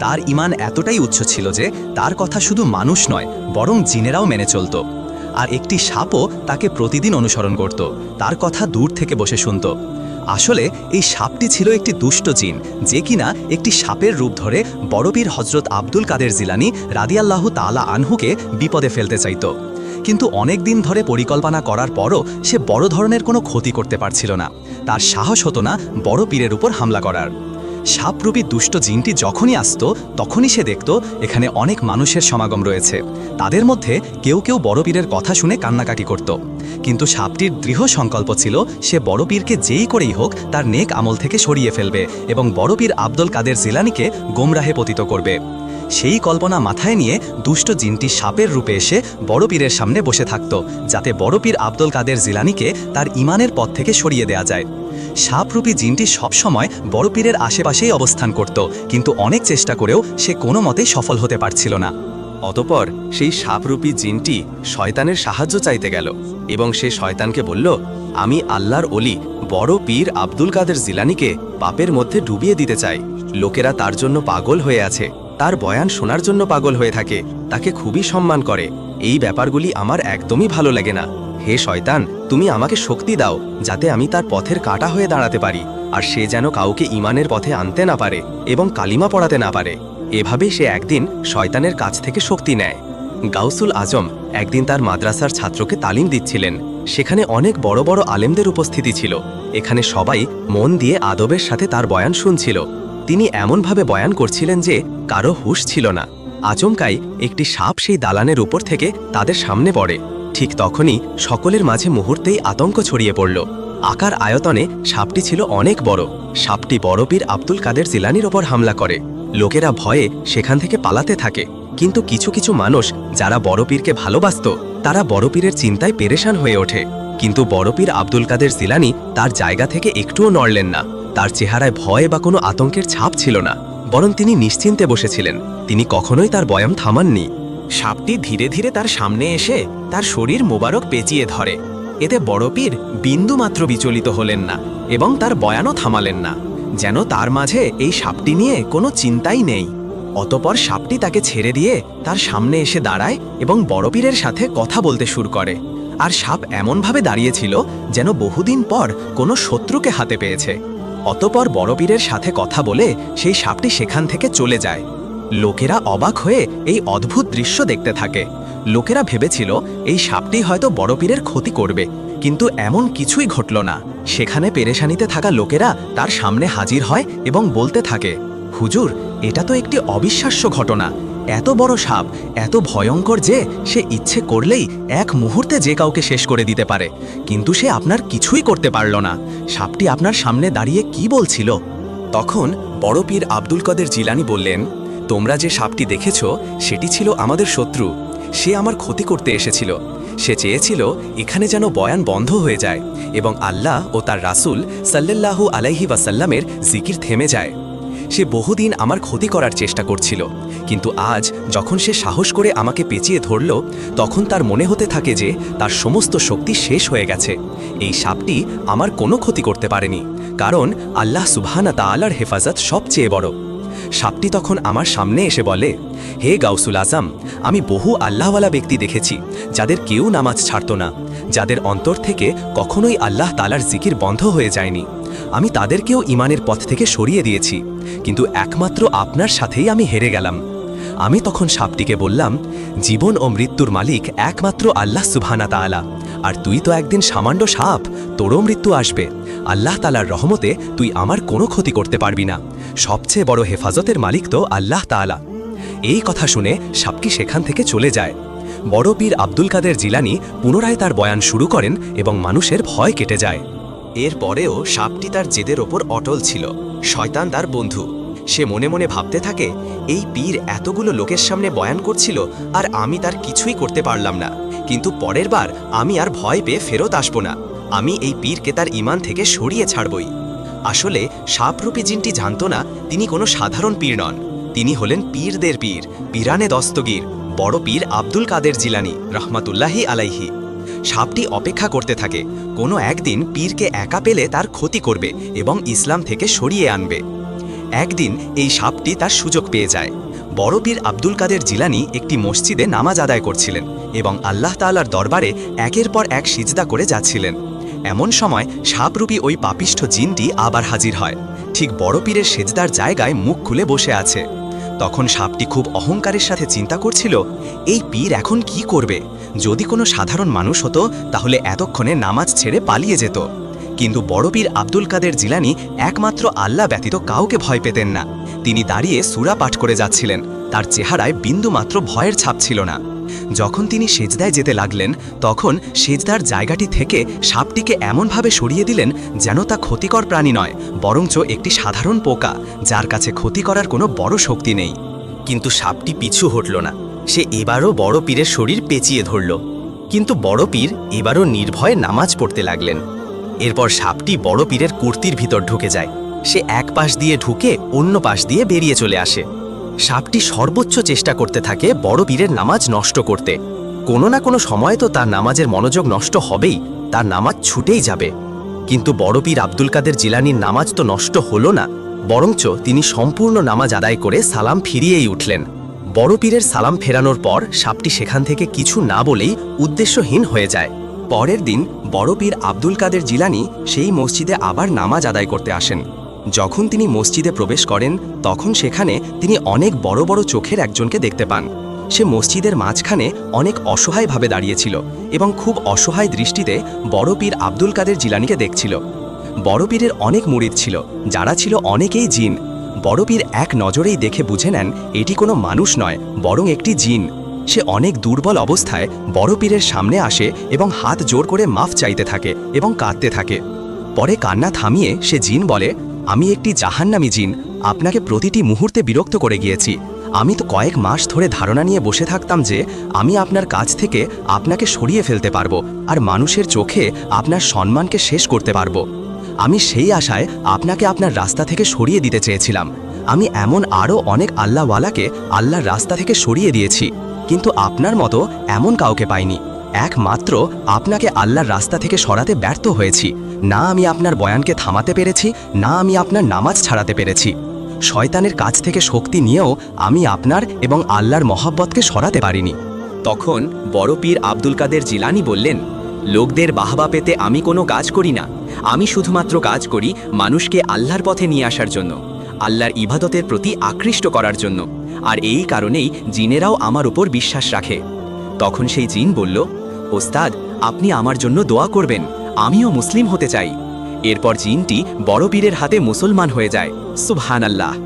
তার ইমান এতটাই উচ্চ ছিল যে তার কথা শুধু মানুষ নয়, বরং জিনেরাও মেনে চলত। আর একটি সাপও তাকে প্রতিদিন অনুসরণ করত, তার কথা দূর থেকে বসে শুনত। আসলে এই সাপটি ছিল একটি দুষ্ট জিন, যে কিনা একটি সাপের রূপ ধরে বড়বীর হজরত আব্দুল কাদের জিলানি রাদিয়াল্লাহু তালা আনহুকে বিপদে ফেলতে চাইত। কিন্তু অনেক দিন ধরে পরিকল্পনা করার পরও সে বড় ধরনের কোনো ক্ষতি করতে পারছিল না। তার সাহস হতো না বড় পীরের উপর হামলা করার। সাপরূপী দুষ্ট জিনটি যখনই আসত, তখনই সে দেখত এখানে অনেক মানুষের সমাগম রয়েছে। তাদের মধ্যে কেউ কেউ বড় পীরের কথা শুনে কান্নাকাটি করত। কিন্তু সাপটির দৃঢ় সংকল্প ছিল, সে বড় পীরকে যেই করেই হোক তার নেক আমল থেকে সরিয়ে ফেলবে এবং বড় পীর আব্দুল কাদের জিলানিকে গোমরাহে পতিত করবে। সেই কল্পনা মাথায় নিয়ে দুষ্ট জিনটি সাপের রূপে এসে বড় পীরের সামনে বসে থাকত, যাতে বড় পীর আব্দুল কাদের জিলানিকে তার ইমানের পথ থেকে সরিয়ে দেয়া যায়। সাপরূপী জিনটি সবসময় বড় পীরের আশেপাশেই অবস্থান করত, কিন্তু অনেক চেষ্টা করেও সে কোনো মতেই সফল হতে পারছিল না। অতপর সেই সাপরূপী জিনটি শয়তানের সাহায্য চাইতে গেল এবং সে শয়তানকে বলল, আমি আল্লাহর অলি বড় পীর আব্দুল কাদের জিলানিকে পাপের মধ্যে ডুবিয়ে দিতে চাই। লোকেরা তার জন্য পাগল হয়ে আছে। তার বয়ান শোনার জন্য পাগল হয়ে থাকে। তাকে খুবই সম্মান করে। এই ব্যাপারগুলি আমার একদমই ভালো লাগে না। হে শয়তান, তুমি আমাকে শক্তি দাও, যাতে আমি তার পথের কাটা হয়ে দাঁড়াতে পারি, আর সে যেন কাউকে ইমানের পথে আনতে না পারে এবং কালিমা পড়াতে না পারে। এভাবেই সে একদিন শয়তানের কাছ থেকে শক্তি নেয়। গাউসুল আজম একদিন তার মাদ্রাসার ছাত্রকে তালিম দিচ্ছিলেন। সেখানে অনেক বড় বড় আলেমদের উপস্থিতি ছিল। এখানে সবাই মন দিয়ে আদবের সাথে তার বয়ান শুনছিল। তিনি এমনভাবে বয়ান করছিলেন যে কারও হুশ ছিল না। আচমকাই একটি সাপ সেই দালানের উপর থেকে তাদের সামনে পড়ে। ঠিক তখনই সকলের মাঝে মুহূর্তেই আতঙ্ক ছড়িয়ে পড়ল। আকার আয়তনে সাপটি ছিল অনেক বড়। সাপটি বড়পীর আব্দুল কাদের জিলানির ওপর হামলা করে। লোকেরা ভয়ে সেখান থেকে পালাতে থাকে। কিন্তু কিছু কিছু মানুষ যারা বড়পীরকে ভালোবাসত, তারা বড়পীরের চিন্তায় পেরেশান হয়ে ওঠে। কিন্তু বড়পীর আব্দুল কাদের জিলানি তার জায়গা থেকে একটুও নড়লেন না। তার চেহারায় ভয় বা কোনো আতঙ্কের ছাপ ছিল না। বরং তিনি নিশ্চিন্তে বসেছিলেন। তিনি কখনোই তার বয়াম থামাননি। সাপটি ধীরে ধীরে তার সামনে এসে তার শরীর মোবারক পেঁচিয়ে ধরে। এতে বড় পীর বিন্দুমাত্র বিচলিত হলেন না এবং তার বয়ানও থামালেন না। যেন তার মাঝে এই সাপটি নিয়ে কোনো চিন্তাই নেই। অতপর সাপটি তাকে ছেড়ে দিয়ে তার সামনে এসে দাঁড়ায় এবং বড় পীরের সাথে কথা বলতে শুরু করে। আর সাপ এমনভাবে দাঁড়িয়েছিল যেন বহুদিন পর কোনো শত্রুকে হাতে পেয়েছে। অতপর বড় পীরের সাথে কথা বলে সেই সাপটি সেখান থেকে চলে যায়। লোকেরা অবাক হয়ে এই অদ্ভুত দৃশ্য দেখতে থাকে। লোকেরা ভেবেছিল, এই সাপটি হয়তো বড় পীরের ক্ষতি করবে। কিন্তু এমন কিছুই ঘটল না। সেখানে পেরেশানিতে থাকা লোকেরা তার সামনে হাজির হয় এবং বলতে থাকে, হুজুর, এটা তো একটি অবিশ্বাস্য ঘটনা। এত বড় সাপ, এত ভয়ঙ্কর যে সে ইচ্ছে করলেই এক মুহূর্তে যে কাউকে শেষ করে দিতে পারে। কিন্তু সে আপনার কিছুই করতে পারল না। সাপটি আপনার সামনে দাঁড়িয়ে কি বলছিল? তখন বড় পীর আব্দুল কদের জিলানি বললেন, তোমরা যে সাপটি দেখেছ, সেটি ছিল আমাদের শত্রু। সে আমার ক্ষতি করতে এসেছিল। সে চেয়েছিল এখানে যেন বয়ান বন্ধ হয়ে যায় এবং আল্লাহ ও তার রাসূল সাল্লাল্লাহু আলাইহি ওয়াসাল্লামের জিকির থেমে যায়। সে বহুদিন আমার ক্ষতি করার চেষ্টা করছিল, কিন্তু আজ যখন সে সাহস করে আমাকে পেঁচিয়ে ধরল, তখন তার মনে হতে থাকে যে তার সমস্ত শক্তি শেষ হয়ে গেছে। এই সাপটি আমার কোনো ক্ষতি করতে পারেনি, কারণ আল্লাহ সুবহানা তাআলার হেফাজত সবচেয়ে বড়। সাপটি তখন আমার সামনে এসে বলে, হে গাউসুল আজম, আমি বহু আল্লাহওয়ালা ব্যক্তি দেখেছি, যাদের কেউ নামাজ ছাড়ত না, যাদের অন্তর থেকে কখনোই আল্লাহ তালার জিকির বন্ধ হয়ে যায়নি। আমি তাদেরকেও ইমানের পথ থেকে সরিয়ে দিয়েছি, কিন্তু একমাত্র আপনার সাথেই আমি হেরে গেলাম। আমি তখন সাপটিকে বললাম, জীবন ও মৃত্যুর মালিক একমাত্র আল্লাহ সুবহানা তাআলা। আর তুই তো একদিন সামান্য সাপ, তোরও মৃত্যু আসবে। আল্লাহ তালার রহমতে তুই আমার কোনো ক্ষতি করতে পারবি না। সবচেয়ে বড় হেফাজতের মালিক তো আল্লাহ তাআলা। এই কথা শুনে সাপকি সেখান থেকে চলে যায়? বড় পীর আব্দুল কাদের জিলানি পুনরায় তার বয়ান শুরু করেন এবং মানুষের ভয় কেটে যায়। এরপরেও সাপটি তার জেদের ওপর অটল ছিল। শয়তান তার বন্ধু। সে মনে মনে ভাবতে থাকে, এই পীর এতগুলো লোকের সামনে বয়ান করছিল আর আমি তার কিছুই করতে পারলাম না। কিন্তু পরের বার আমি আর ভয় পেয়ে ফেরত আসব না। আমি এই পীরকে তার ইমান থেকে সরিয়ে ছাড়বই। আসলে সাপরূপী জিনটি জানত না, তিনি কোনো সাধারণ পীর নন। তিনি হলেন পীরদের পীর, পিরানে দস্তগীর, বড় পীর আব্দুল কাদের জিলানি, রহমাতুল্লাহি আলাইহি। সাপটি অপেক্ষা করতে থাকে, কোনো একদিন পীরকে একা পেলে তার ক্ষতি করবে এবং ইসলাম থেকে সরিয়ে আনবে। একদিন এই সাপটি তার সুযোগ পেয়ে যায়। বড় পীর আব্দুল কাদের জিলানি একটি মসজিদে নামাজ আদায় করছিলেন এবং আল্লাহ তাআলার দরবারে একের পর এক সিজদা করে যাচ্ছিলেন। এমন সময় সাপরূপী ওই পাপিষ্ঠ জিনটি আবার হাজির হয়। ঠিক বড় পীরের সেজদার জায়গায় মুখ খুলে বসে আছে। তখন সাপটি খুব অহংকারের সাথে চিন্তা করছিল, এই পীর এখন কি করবে? যদি কোনো সাধারণ মানুষ হতো, তাহলে এতক্ষণে নামাজ ছেড়ে পালিয়ে যেত। কিন্তু বড় পীর আব্দুল কাদের জিলানি একমাত্র আল্লাহ ব্যতীত কাউকে ভয় পেতেন না। তিনি দাঁড়িয়ে সুরা পাঠ করে যাচ্ছিলেন। তার চেহারায় বিন্দুমাত্র ভয়ের ছাপ ছিল না। যখন তিনি সেজদায় যেতে লাগলেন, তখন সেজদার জায়গাটি থেকে সাপটিকে এমনভাবে সরিয়ে দিলেন যেন তা ক্ষতিকর প্রাণী নয়, বরঞ্চ একটি সাধারণ পোকা, যার কাছে ক্ষতি করার কোনো বড় শক্তি নেই। কিন্তু সাপটি পিছু হটল না। সে এবারও বড় পীরের শরীর পেঁচিয়ে ধরল। কিন্তু বড় পীর এবারও নির্ভয়ে নামাজ পড়তে লাগলেন। এরপর সাপটি বড় পীরের কুর্তির ভিতর ঢুকে যায়। সে এক পাশ দিয়ে ঢুকে অন্য পাশ দিয়ে বেরিয়ে চলে আসে। সাপটি সর্বোচ্চ চেষ্টা করতে থাকে বড় পীরের নামাজ নষ্ট করতে। কোনো না কোনো সময় তো তার নামাজের মনোযোগ নষ্ট হবেই, তার নামাজ ছুটেই যাবে। কিন্তু বড় পীর আব্দুল কাদের জিলানির নামাজ তো নষ্ট হলো না, বরঞ্চ তিনি সম্পূর্ণ নামাজ আদায় করে সালাম ফিরিয়েই উঠলেন। বড় পীরের সালাম ফেরানোর পর সাপটি সেখান থেকে কিছু না বলেই উদ্দেশ্যহীন হয়ে যায়। পরের দিন বড় পীর আব্দুল কাদের জিলানি সেই মসজিদে আবার নামাজ আদায় করতে আসেন। যখন তিনি মসজিদে প্রবেশ করেন, তখন সেখানে তিনি অনেক বড় বড় চোখের একজনকে দেখতে পান। সে মসজিদের মাঝখানে অনেক অসহায়ভাবে দাঁড়িয়েছিল এবং খুব অসহায় দৃষ্টিতে বড় পীর আব্দুল কাদের জিলানিকে দেখছিল। বড় পীরের অনেক মুরিদ ছিল, যারা ছিল অনেকেই জিন। বড় পীর এক নজরেই দেখে বুঝে নেন, এটি কোনো মানুষ নয়, বরং একটি জিন। সে অনেক দুর্বল অবস্থায় বড় পীরের সামনে আসে এবং হাত জোর করে মাফ চাইতে থাকে এবং কাঁদতে থাকে। পরে কান্না থামিয়ে সে জিন বলে, আমি একটি জাহান্নামী জিন। আপনাকে প্রতিটি মুহূর্তে বিরক্ত করে গিয়েছি। আমি তো কয়েক মাস ধরে ধারণা নিয়ে বসে থাকতাম যে আমি আপনার কাছ থেকে আপনাকে সরিয়ে ফেলতে পারব আর মানুষের চোখে আপনার সম্মানকে শেষ করতে পারব। আমি সেই আশায় আপনাকে আপনার রাস্তা থেকে সরিয়ে দিতে চেয়েছিলাম। আমি এমন আরও অনেক আল্লাহওয়ালাকে আল্লাহর রাস্তা থেকে সরিয়ে দিয়েছি। কিন্তু আপনার মতো এমন কাউকে পাইনি। একমাত্র আপনাকে আল্লাহর রাস্তা থেকে সরাতে ব্যর্থ হয়েছি। না আমি আপনার বয়ানকে থামাতে পেরেছি, না আমি আপনার নামাজ ছাড়াতে পেরেছি। শয়তানের কাছ থেকে শক্তি নিয়েও আমি আপনার এবং আল্লাহর মহাব্বতকে সরাতে পারিনি। তখন বড় পীর আব্দুল কাদের জিলানি বললেন, লোকদের বাহবা পেতে আমি কোনো কাজ করি না। আমি শুধুমাত্র কাজ করি মানুষকে আল্লাহর পথে নিয়ে আসার জন্য। আল্লাহর ইবাদতের প্রতি আকৃষ্ট করার জন্য। আর এই কারণেই জিনেরাও আমার উপর বিশ্বাস রাখে। তখন সেই জিন বলল, ওস্তাদ, আপনি আমার জন্য দোয়া করবেন, আমিও মুসলিম হতে চাই। এরপর জিনটি বড় পীরের হাতে মুসলমান হয়ে যায়। সুবহানাল্লাহ।